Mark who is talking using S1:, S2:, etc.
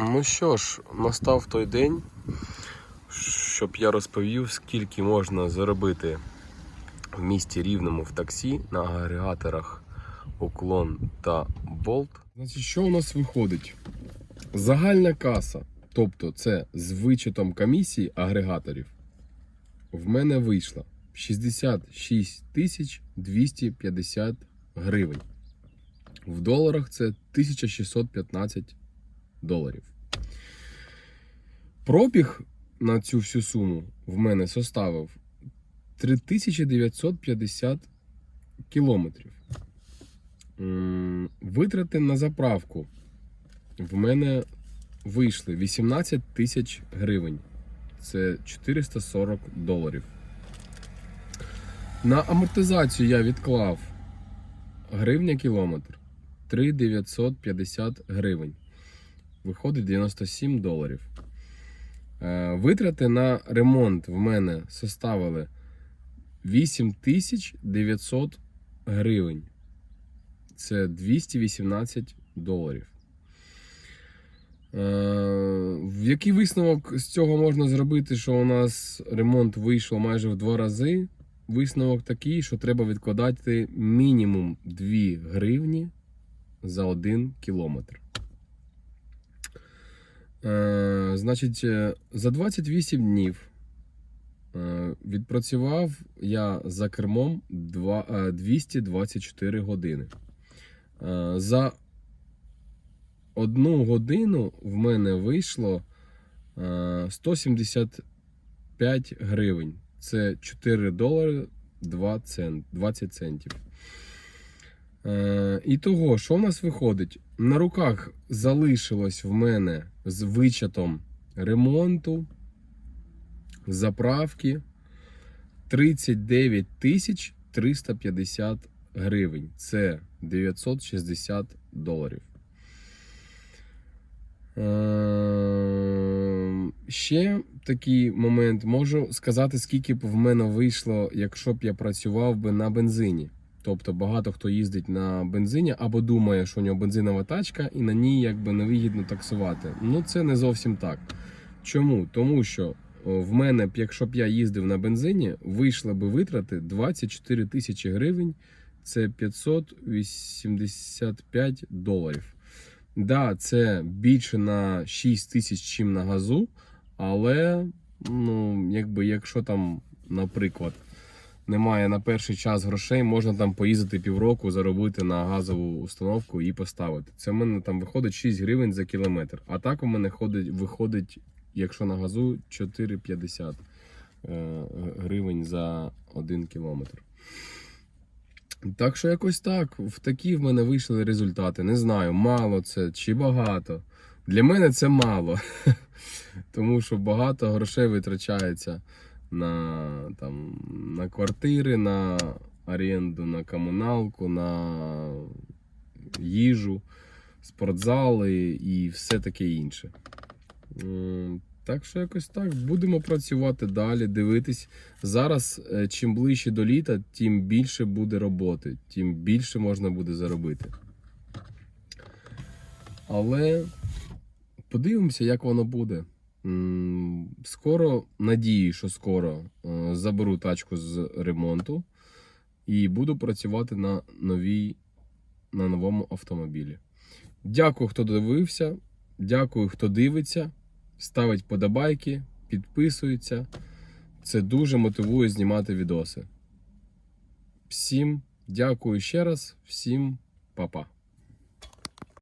S1: Ну що ж, настав той день, щоб я розповів, скільки можна заробити в місті Рівному в таксі на агрегаторах Уклон та Болт. Значить, що у нас виходить? Загальна каса, тобто це з вичетом комісії агрегаторів, в мене вийшла 66 тисяч 250 гривень. В доларах це 1615 доларів. Пробіг на цю всю суму в мене составив 3950 кілометрів. Витрати на заправку в мене вийшли 18 тисяч гривень. Це 440 доларів. На амортизацію я відклав гривня кілометр 3950 гривень. Виходить 97 доларів. Е, Витрати на ремонт в мене составили 8900 гривень. Це 218 доларів. Е, В який висновок з цього можна зробити, що у нас ремонт вийшов майже в два рази? Висновок такий, що треба відкладати мінімум 2 гривні за 1 кілометр. Е, значить, е, за 28 днів е, відпрацював я за кермом два- е, 224 години. За одну годину в мене вийшло е, 175 гривень. Це 4 долари 2 цент, 20 центів. Е, і того, що в нас виходить? На руках залишилось в мене з вичатом ремонту, заправки 39 тисяч 350 гривень. Це 960 доларів. Е, Ще такий момент можу сказати, скільки б в мене вийшло, якщо б я працював би на бензині. Тобто багато хто їздить на бензині або думає, що у нього бензинова тачка, і на ній якби невигідно таксувати. Ну це не зовсім так. Чому? Тому що в мене, якщо б я їздив на бензині, вийшли би витрати 24 тисячі гривень, це 585 доларів. Да, це більше на 6 тисяч, чим на газу, але ну, якби, якщо там, наприклад, немає на перший час грошей, можна там поїздити півроку, заробити на газову установку і поставити. Це в мене там виходить 6 гривень за кілометр. А так у мене ходить, виходить, якщо на газу 4,50 е, гривень за 1 кілометр. Так що якось так. В такі в мене вийшли результати. Не знаю, мало це чи багато. Для мене це мало. Тому що багато грошей витрачається на, там, на квартири, на оренду, на комуналку, на їжу, спортзали і все таке інше. Так що якось так. Будемо працювати далі, дивитись. Зараз, е, чим ближче до літа, тим більше буде роботи, тим більше можна буде заробити. Але подивимося, як воно буде. Скоро, надію, що скоро е, заберу тачку з ремонту і буду працювати на новій, на новому автомобілі. Дякую, хто дивився. Дякую, хто дивиться, ставить подобайки, підписується. Це дуже мотивує знімати відоси. Всім дякую ще раз, всім па-па.